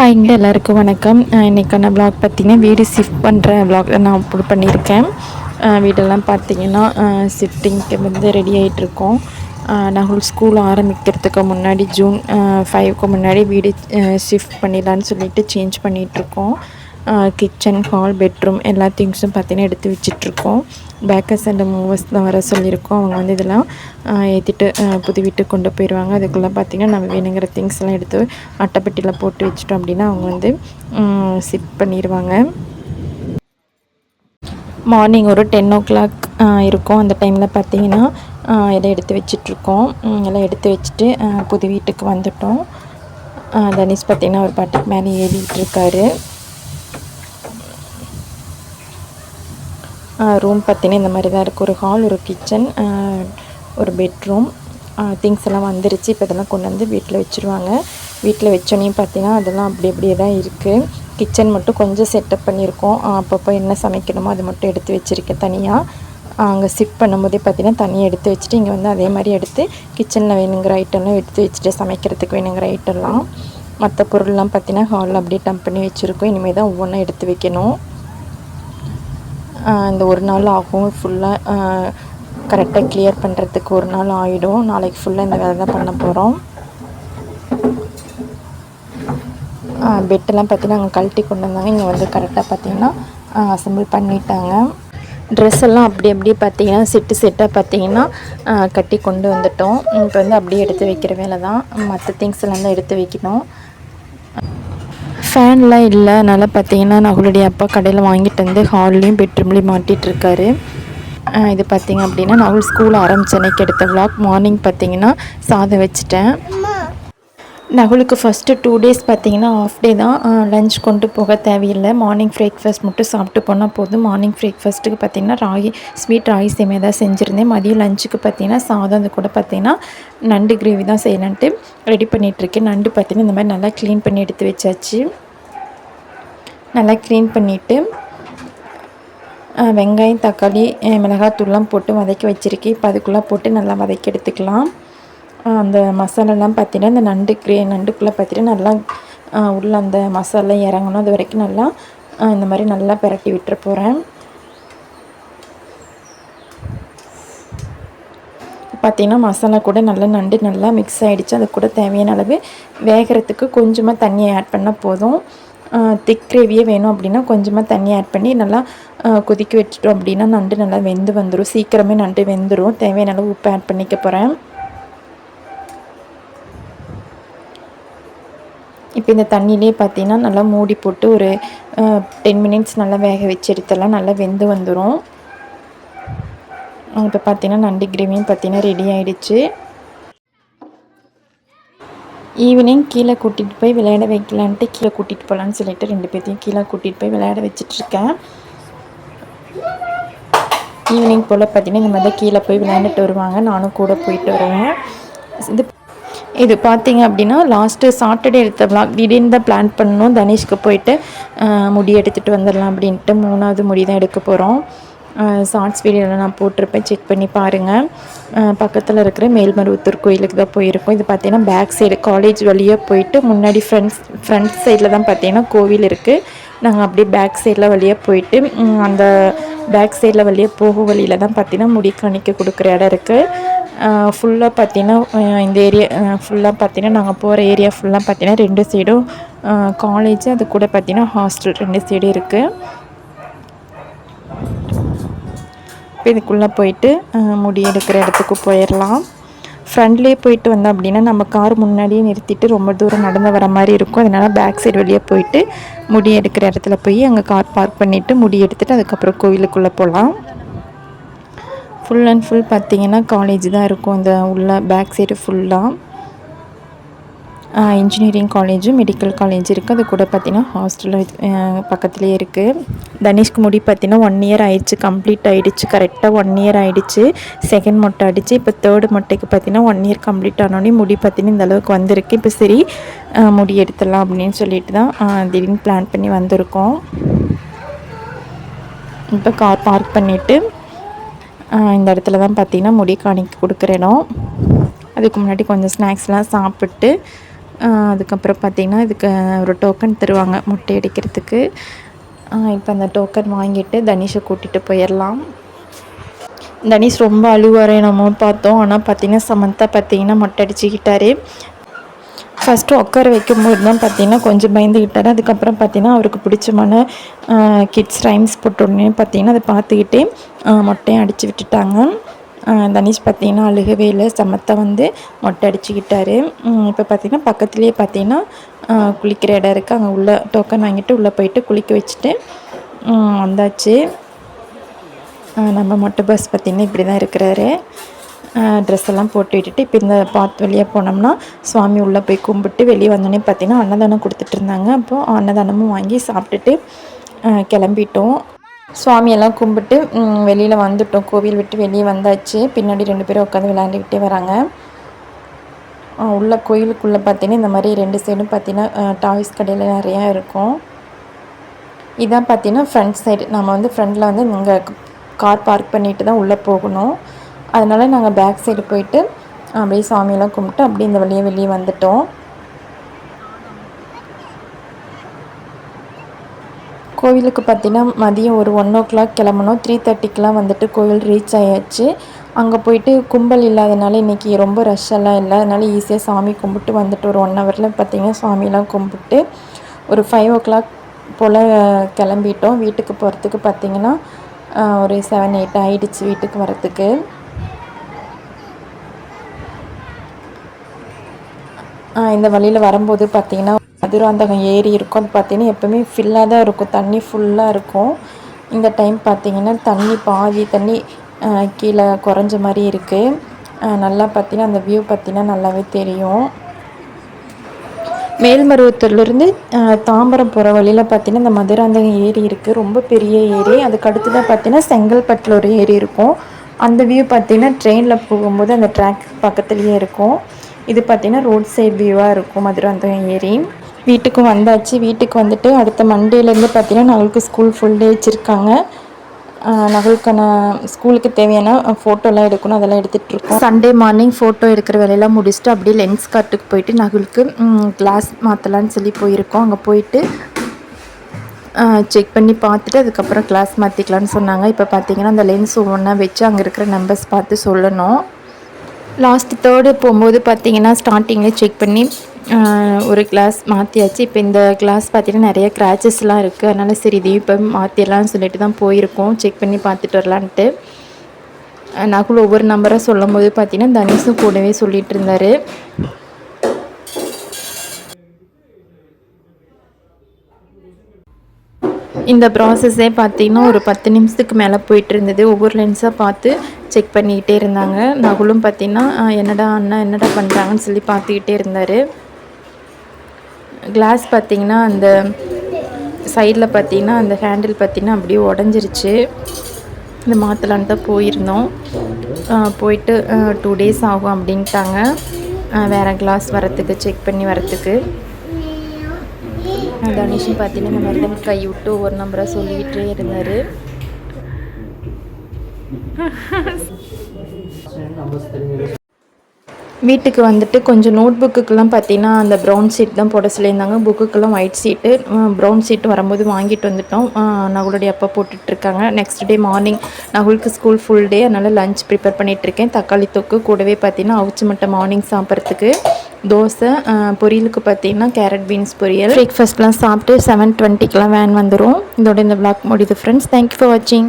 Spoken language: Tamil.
ஹாய்ங்க எல்லாருக்கும் வணக்கம். இன்றைக்கான ப்ளாக் பார்த்திங்கன்னா வீடு ஷிஃப்ட் பண்ணுற ப்ளாக் நான் அப்லோட் பண்ணியிருக்கேன். வீடெல்லாம் பார்த்திங்கன்னா ஷிஃப்டிங்க்கு வந்து ரெடி ஆகிட்ருக்கோம் நாங்கள் ஸ்கூல் ஆரம்பிக்கிறதுக்கு முன்னாடி ஜூன் ஃபைவ்க்கு முன்னாடி வீடு ஷிஃப்ட் பண்ணிடலான்னு சொல்லிட்டு சேஞ்ச் பண்ணிகிட்ருக்கோம் கிச்சன் ஹால் பெட்ரூம் எல்லா திங்ஸும் பார்த்தீங்கன்னா எடுத்து வச்சிட்ருக்கோம். பேக்கர்ஸ் அண்ட் மூவர்ஸ் தான் வர சொல்லியிருக்கோம். அவங்க வந்து இதெல்லாம் ஏற்றிட்டு புது வீட்டுக்கு கொண்டு போயிடுவாங்க அதுக்குள்ளே பார்த்திங்கன்னா நம்ம வேணுங்கிற திங்ஸ் எல்லாம் எடுத்து அட்டைப்பெட்டியில் போட்டு வச்சிட்டோம் அப்படின்னா அவங்க வந்து சிட் பண்ணிடுவாங்க மார்னிங் ஒரு டென் ஓ கிளாக் இருக்கும். அந்த டைமில் பார்த்திங்கன்னா எல்லாம் எடுத்து வச்சிட்ருக்கோம். எல்லாம் எடுத்து வச்சுட்டு புது வீட்டுக்கு வந்துட்டோம். தனிஷ் பார்த்திங்கன்னா ஒரு பாட்டுக்கு மேலே ஏறிக்கிட்டு இருக்காரு. ரூம் பார்த்தீங்கன்னா இந்த மாதிரி தான் இருக்குது ஒரு ஹால் ஒரு கிச்சன் ஒரு பெட்ரூம் திங்ஸ் எல்லாம் வந்துருச்சு. இப்போ இதெல்லாம் கொண்டு வந்து வீட்டில் வச்சுருவாங்க. வீட்டில் வச்சோன்னே பார்த்தீங்கன்னா அதெல்லாம் அப்படி அப்படியே தான் இருக்குது கிச்சன் மட்டும் கொஞ்சம் செட்டப் பண்ணியிருக்கோம். அப்பப்போ என்ன சமைக்கணுமோ அது மட்டும் எடுத்து வச்சுருக்கேன் தனியாக அங்கே ஷிஃப்ட் பண்ணும்போதே பார்த்தீங்கன்னா தனியாக எடுத்து வச்சுட்டு இங்கே வந்து அதே மாதிரி எடுத்து கிச்சனில் வேணுங்கிற ஐட்டம்லாம் எடுத்து வச்சுட்டு சமைக்கிறதுக்கு வேணுங்கிற ஐட்டம்லாம் மற்ற பொருள்லாம் பார்த்தீங்கன்னா ஹாலில் அப்படியே டம்ப் பண்ணி வச்சுருக்கோம். இனிமேல் தான் ஒவ்வொன்றா எடுத்து வைக்கணும். இந்த ஒரு நாள் ஆகும். ஃபுல்லாக கரெக்டாக கிளியர் பண்ணுறதுக்கு ஒரு நாள் ஆகிடும் நாளைக்கு ஃபுல்லாக இந்த வேலை தான் பண்ண போகிறோம் பெட்டெல்லாம் பார்த்தீங்கன்னா அங்கே கழட்டி கொண்டு வந்தாங்க. இங்கே வந்து கரெக்டாக பார்த்தீங்கன்னா அசம்பிள் பண்ணிட்டாங்க. ட்ரெஸ் எல்லாம் அப்படி அப்படியே பார்த்தீங்கன்னா செட்டு செட்டாக பார்த்தீங்கன்னா கட்டி கொண்டு வந்துட்டோம். இப்போ வந்து அப்படியே எடுத்து வைக்கிற வேலை தான். மற்ற திங்ஸ் எல்லாம் தான் எடுத்து வைக்கணும். ஃபேன்லாம் இல்லை. அதனால் பார்த்தீங்கன்னா நகுலுடைய அப்பா கடையில் வாங்கிட்டு வந்து ஹால்லையும் பெட்ரூம்லேயும் மாட்டிகிட்ருக்காரு. இது பார்த்திங்க அப்படின்னா நகுல் ஸ்கூல் ஆரம்பிச்ச அன்னைக்கு எடுத்த விளாக் மார்னிங் பார்த்தீங்கன்னா சாதம் வச்சுட்டேன். நகுலுக்கு ஃபஸ்ட்டு டூ டேஸ் பார்த்தீங்கன்னா ஆஃப் டே தான் லஞ்ச் கொண்டு போக தேவையில்லை. மார்னிங் பிரேக்ஃபாஸ்ட் மட்டும் சாப்பிட்டு போனால் போதும். மார்னிங் பிரேக்ஃபாஸ்ட்டுக்கு பார்த்தீங்கன்னா ராகி ஸ்வீட் ராகி சேமே தான் செஞ்சுருந்தேன். மதியம் லஞ்சுக்கு பார்த்தீங்கன்னா சாதம் அது கூட பார்த்தீங்கன்னா நண்டு கிரேவி தான் செய்யலான்ட்டு ரெடி பண்ணிகிட்ருக்கேன். நண்டு பார்த்தீங்கன்னா இந்த மாதிரி நல்லா க்ளீன் பண்ணி எடுத்து வச்சாச்சு. நல்லா க்ளீன் பண்ணிவிட்டு வெங்காயம் தக்காளி மிளகாத்தூள்லாம் போட்டு வதக்கி வச்சுருக்கேன். இப்போ அதுக்குள்ளே போட்டு நல்லா வதக்கி எடுத்துக்கலாம். அந்த மசாலாலாம் பார்த்தீங்கன்னா இந்த நண்டு கிரே நண்டுக்குள்ளே பார்த்தீங்கன்னா நல்லா உள்ள அந்த மசாலா இறங்கணும். அது வரைக்கும் நல்லா இந்த மாதிரி நல்லா பிரட்டி விட்டுற போகிறேன் பார்த்திங்கன்னா மசாலா கூட நல்லா நண்டு நல்லா மிக்ஸ் ஆகிடுச்சு அது கூட தேவையான அளவு வேகிறதுக்கு கொஞ்சமாக தண்ணியை ஆட் பண்ணால் போதும். திக் கிரேவியே வேணும் அப்படின்னா கொஞ்சமாக தண்ணி ஆட் பண்ணி நல்லா கொதிக்க வச்சுட்டோம் அப்படின்னா நண்டு நல்லா வெந்து வந்துடும் சீக்கிரமே நண்டு வெந்துடும் தேவையான அளவு உப்பு ஆட் பண்ணிக்க போகிறேன் இப்போ இந்த தண்ணியிலே பார்த்தீங்கன்னா நல்லா மூடி போட்டு ஒரு டென் மினிட்ஸ் நல்லா வேக வச்சு நல்லா வெந்து வந்துடும் இப்போ பார்த்தீங்கன்னா நண்டு கிரேவியும் பார்த்தீங்கன்னா ரெடி ஆகிடுச்சு ஈவினிங் கீழே கூட்டிகிட்டு போய் விளையாட வைக்கலான்ட்டு கீழே கூட்டிகிட்டு போகலான்னு சொல்லிட்டு ரெண்டு பேர்த்தையும் கீழே கூட்டிகிட்டு போய் விளையாட வச்சிட்ருக்கேன். ஈவினிங் போல் பார்த்திங்கன்னா இந்த மாதிரி கீழே போய் விளையாண்டுட்டு வருவாங்க. நானும் கூட போயிட்டு வருவேன். இது இது பார்த்தீங்க அப்படின்னா லாஸ்ட்டு சாட்டர்டே எடுத்த விளாக் திடீர்னு தான் பிளான் பண்ணணும். தனேஷ்க்கு போயிட்டு முடி எடுத்துகிட்டு வந்துடலாம் அப்படின்ட்டு மூணாவது முடி தான் எடுக்க போகிறோம் ஷார்ட்ஸ் வீடியோவில் நான் போட்டிருப்பேன். செக் பண்ணி பாருங்கள் பக்கத்தில் இருக்கிற மேல்மருவத்தூர் கோயிலுக்கு தான் போயிருக்கோம். இது பார்த்தீங்கன்னா பேக் சைடு காலேஜ் வழியாக போயிட்டு முன்னாடி ஃப்ரெண்ட்ஸ் ஃப்ரண்ட் சைடில் தான் பார்த்தீங்கன்னா கோவில் இருக்குது நாங்கள் அப்படியே பேக் சைடில் வழியாக போயிட்டு அந்த பேக் சைடில் வழியாக போகும் வழியில் தான் பார்த்தீங்கன்னா முடி கணிக்க கொடுக்குற இடம் இருக்குது ஃபுல்லாக பார்த்தீங்கன்னா இந்த ஏரியா ஃபுல்லாக பார்த்தீங்கன்னா நாங்கள் போகிற ஏரியா ஃபுல்லாக பார்த்தீங்கன்னா ரெண்டு சைடும் காலேஜ் அது கூட பார்த்தீங்கன்னா ஹாஸ்டல் ரெண்டு சைடும் இருக்குது இப்போ இதுக்குள்ளே போயிட்டு முடி எடுக்கிற இடத்துக்கு போயிடலாம் ஃப்ரண்ட்லேயே போயிட்டு வந்தோம் அப்படின்னா நம்ம கார் முன்னாடியே நிறுத்திட்டு ரொம்ப தூரம் நடந்து வர மாதிரி இருக்கும். அதனால் பேக் சைடு வழியாக போயிட்டு முடி எடுக்கிற இடத்துல போய் அங்கே கார் பார்க் பண்ணிவிட்டு முடி எடுத்துகிட்டு அதுக்கப்புறம் கோவிலுக்குள்ளே போகலாம். ஃபுல் அண்ட் ஃபுல் பார்த்திங்கன்னா காலேஜ் தான் இருக்கும். அந்த உள்ள பேக் சைடு ஃபுல்லாக இன்ஜினியரிங் காலேஜும் மெடிக்கல் காலேஜ் இருக்குது அது கூட பார்த்திங்கன்னா ஹாஸ்டலில் பக்கத்துலேயே இருக்குது தனிஷ்க்கு முடி பார்த்தீங்கன்னா ஒன் இயர் ஆயிடுச்சு கம்ப்ளீட் ஆகிடுச்சு கரெக்டாக ஒன் இயர் ஆகிடுச்சு செகண்ட் மொட்டை அடிச்சு இப்போ தேர்டு மொட்டைக்கு பார்த்தீங்கன்னா ஒன் இயர் கம்ப்ளீட் ஆனோடனே முடி பார்த்தீங்கன்னா இந்த அளவுக்கு வந்திருக்கு. இப்போ சரி முடி எடுத்துடலாம் அப்படின்னு சொல்லிட்டு தான் திடீர்னு பிளான் பண்ணி வந்திருக்கோம். இப்போ கார் பார்க் பண்ணிவிட்டு இந்த இடத்துல தான் பார்த்திங்கன்னா முடி காணிக்கு கொடுக்குற இடம். அதுக்கு முன்னாடி கொஞ்சம் ஸ்நாக்ஸ்லாம் சாப்பிட்டு அதுக்கப்புறம் பார்த்திங்கன்னா இதுக்கு ஒரு டோக்கன் தருவாங்க முட்டை அடிக்கிறதுக்கு. இப்போ அந்த டோக்கன் வாங்கிட்டு தனிஷை கூட்டிகிட்டு போயிடலாம். தனிஷ் ரொம்ப அழுவார் நம்ம பார்த்தோம். ஆனால் பார்த்தீங்கன்னா சமந்தா பார்த்தீங்கன்னா மொட்டை அடிச்சுக்கிட்டாரு. ஃபஸ்ட்டு உட்கார வைக்கும்போது தான் பார்த்தீங்கன்னா கொஞ்சம் பயந்துக்கிட்டார் அதுக்கப்புறம் பார்த்தீங்கன்னா அவருக்கு பிடிச்சமான கிட்ஸ் ரைம்ஸ் போட்டோடனே பார்த்தீங்கன்னா அதை பார்த்துக்கிட்டே மொட்டையும் அடித்து விட்டுட்டாங்க. தனிஷ் பார்த்தீங்கன்னா அழுகவே இல்லை. சமத்தை வந்து மொட்டை அடிச்சுக்கிட்டாரு. இப்போ பார்த்தீங்கன்னா பக்கத்துலேயே பார்த்தீங்கன்னா குளிக்கிற இடம் இருக்குது அங்கே உள்ளே டோக்கன் வாங்கிட்டு உள்ளே போயிட்டு குளிக்க வச்சுட்டு வந்தாச்சு. நம்ம மொட்டை பஸ் பார்த்திங்கன்னா இப்படி தான் இருக்கிறாரு ட்ரெஸ் எல்லாம் போட்டு விட்டுட்டு இப்போ இந்த பாத் வழியாக போனோம்னா சுவாமி உள்ளே போய் கும்பிட்டு வெளியே வந்தோடனே பார்த்திங்கன்னா அன்னதானம் கொடுத்துட்ருந்தாங்க அப்போது அன்னதானமும் வாங்கி சாப்பிட்டுட்டு கிளம்பிட்டோம். சுவாமியெல்லாம் கும்பிட்டு வெளியில் வந்துட்டோம். கோவில் விட்டு வெளியே வந்தாச்சு. பின்னாடி ரெண்டு பேரும் உட்காந்து விளையாண்டுக்கிட்டே வராங்க. உள்ள கோயிலுக்குள்ளே பார்த்தீங்கன்னா இந்த மாதிரி ரெண்டு சைடும் பார்த்தீங்கன்னா டாய்ஸ் கடையில் நிறையா இருக்கும். இதான் பார்த்தீங்கன்னா ஃப்ரண்ட் சைடு நம்ம வந்து ஃப்ரண்டில் வந்து இங்கே கார் பார்க் பண்ணிட்டு தான் உள்ளே போகணும். அதனால் நாங்கள் பேக் சைடு போயிட்டு அப்படியே சாமியெல்லாம் கும்பிட்டு அப்படியே இந்த வழியே வெளியே வந்துட்டோம். கோவிலுக்கு பார்த்தீங்கன்னா மதியம் ஒரு ஒன் ஓ கிளாக் கிளம்பணும். த்ரீ தேர்ட்டிக்கெலாம் வந்துட்டு கோவில் ரீச் ஆயாச்சு. அங்கே போயிட்டு கும்பல் இல்லாதனால இன்றைக்கி ரொம்ப ரஷ்ஷெல்லாம் இல்லை. அதனால் ஈஸியாக சாமி கும்பிட்டு வந்துட்டு ஒரு ஒன் ஹவரில் பார்த்திங்கன்னா சாமியெல்லாம் கும்பிட்டு ஒரு ஃபைவ் ஓ கிளாக் போல் கிளம்பிட்டோம். வீட்டுக்கு போகிறதுக்கு பார்த்திங்கன்னா ஒரு செவன் எயிட் ஆகிடுச்சு வீட்டுக்கு வரத்துக்கு இந்த வழியில் வரும்போது பார்த்திங்கன்னா மதுராந்தகம் ஏரி இருக்கும். அது பார்த்தீங்கன்னா எப்போவுமே ஃபில்லாக தான் இருக்கும். தண்ணி ஃபுல்லாக இருக்கும். இந்த டைம் பார்த்திங்கன்னா தண்ணி பாதி தண்ணி கீழே குறைஞ்ச மாதிரி இருக்குது நல்லா பார்த்திங்கன்னா அந்த வியூ பார்த்திங்கன்னா நல்லாவே தெரியும். மேல்மருவத்தூர்லேருந்து தாம்பரம் போகிற வழியில் பார்த்தீங்கன்னா இந்த மதுராந்தகம் ஏரி இருக்குது ரொம்ப பெரிய ஏரி. அதுக்கு அடுத்து தான் பார்த்தீங்கன்னா செங்கல்பட்டில் ஒரு ஏரி இருக்கும். அந்த வியூ பார்த்தீங்கன்னா ட்ரெயினில் போகும்போது அந்த ட்ராக் பக்கத்துலேயே இருக்கும். இது பார்த்திங்கன்னா ரோட் சைட் வியூவாக இருக்கும் மதுராந்தகம் ஏரி. வீட்டுக்கும் வந்தாச்சு. வீட்டுக்கு வந்துட்டு அடுத்த மண்டேலேருந்து பார்த்தீங்கன்னா நகலுக்கு ஸ்கூல் ஃபுல் டே வச்சுருக்காங்க. நகலுக்கான ஸ்கூலுக்கு தேவையான ஃபோட்டோலாம் எடுக்கணும். அதெல்லாம் எடுத்துகிட்டு இருக்கோம். சண்டே மார்னிங் ஃபோட்டோ எடுக்கிற வேலையெல்லாம் முடிச்சுட்டு அப்படியே லென்ஸ் கார்ட்டுக்கு போயிட்டு நகலுக்கு கிளாஸ் மாற்றலான்னு சொல்லி போயிருக்கோம். அங்கே போயிட்டு செக் பண்ணி பார்த்துட்டு அதுக்கப்புறம் கிளாஸ் மாற்றிக்கலான்னு சொன்னாங்க. இப்போ பார்த்தீங்கன்னா அந்த லென்ஸ் ஒவ்வொன்றா வச்சு அங்கே இருக்கிற நம்பர்ஸ் பார்த்து சொல்லணும். லாஸ்ட் தேர்டு போகும்போது பார்த்தீங்கன்னா ஸ்டார்டிங்கில் செக் பண்ணி ஒரு கிளாஸ் மாற்றியாச்சு இப்போ இந்த கிளாஸ் பார்த்திங்கன்னா நிறைய க்ராச்சஸ்லாம் இருக்குது அதனால் சரி இதையும் இப்போ மாற்றிடலான்னு சொல்லிட்டு தான் போயிருக்கோம். செக் பண்ணி பார்த்துட்டு வரலான்ட்டு. நகுல் ஒவ்வொரு நம்பராக சொல்லும் போது பார்த்தீங்கன்னா தனுஷும் கூடவே சொல்லிகிட்டு இருந்தார். இந்த ப்ராசஸே பார்த்திங்கன்னா ஒரு பத்து நிமிஷத்துக்கு மேலே போயிட்டு இருந்தது. ஒவ்வொரு லென்ஸாக பார்த்து செக் பண்ணிக்கிட்டே இருந்தாங்க. நகுலும் பார்த்தீங்கன்னா என்னடா அண்ணா என்னடா பண்ணுறாங்கன்னு சொல்லி பார்த்துக்கிட்டே இருந்தார். கிளாஸ் பார்த்திங்கன்னா அந்த சைடில் பார்த்திங்கன்னா அந்த ஹேண்டில் பார்த்திங்கன்னா அப்படியே உடஞ்சிருச்சு. இந்த மாற்றலான்னு தான் போயிருந்தோம். போயிட்டு டூ டேஸ் ஆகும் அப்படின்ட்டாங்க. வேறு கிளாஸ் வரத்துக்கு செக் பண்ணி வரத்துக்கு தனுஷும் பார்த்தீங்கன்னா இந்த மாதிரி தான் கை விட்டு ஒவ்வொரு நம்பராக சொல்லிக்கிட்டே இருந்தார். வீட்டுக்கு வந்துட்டு கொஞ்சம் நோட் புக்குக்கெல்லாம் பார்த்தீங்கன்னா அந்த ப்ரௌன் சீட் தான் போட சொல்லியிருந்தாங்க. புக்குக்கெல்லாம் ஒயிட் சீட்டு ப்ரௌன் சீட்டு வரும்போது வாங்கிட்டு வந்துட்டோம். நகுளுடைய அப்பா போட்டுட்ருக்காங்க. நெக்ஸ்ட் டே மார்னிங் நகுலுக்கு ஸ்கூல் ஃபுல் டே அதனால் லஞ்ச் ப்ரிப்பேர் பண்ணிகிட்ருக்கேன் தக்காளி தொக்கு கூடவே பார்த்தீங்கன்னா அவிச்சு மட்டை மார்னிங் சாப்பிட்றதுக்கு தோசை பொரியலுக்கு பார்த்தீங்கன்னா கேரட் பீன்ஸ் பொரியல். பிரேக்ஃபாஸ்ட்லாம் சாப்பிட்டு செவன் டுவெண்ட்டிக்கெலாம் வேன் வந்துடும் இதோட இந்த விளாக் முடியுது ஃப்ரெண்ட்ஸ் தேங்க்யூ ஃபார் வாட்சிங்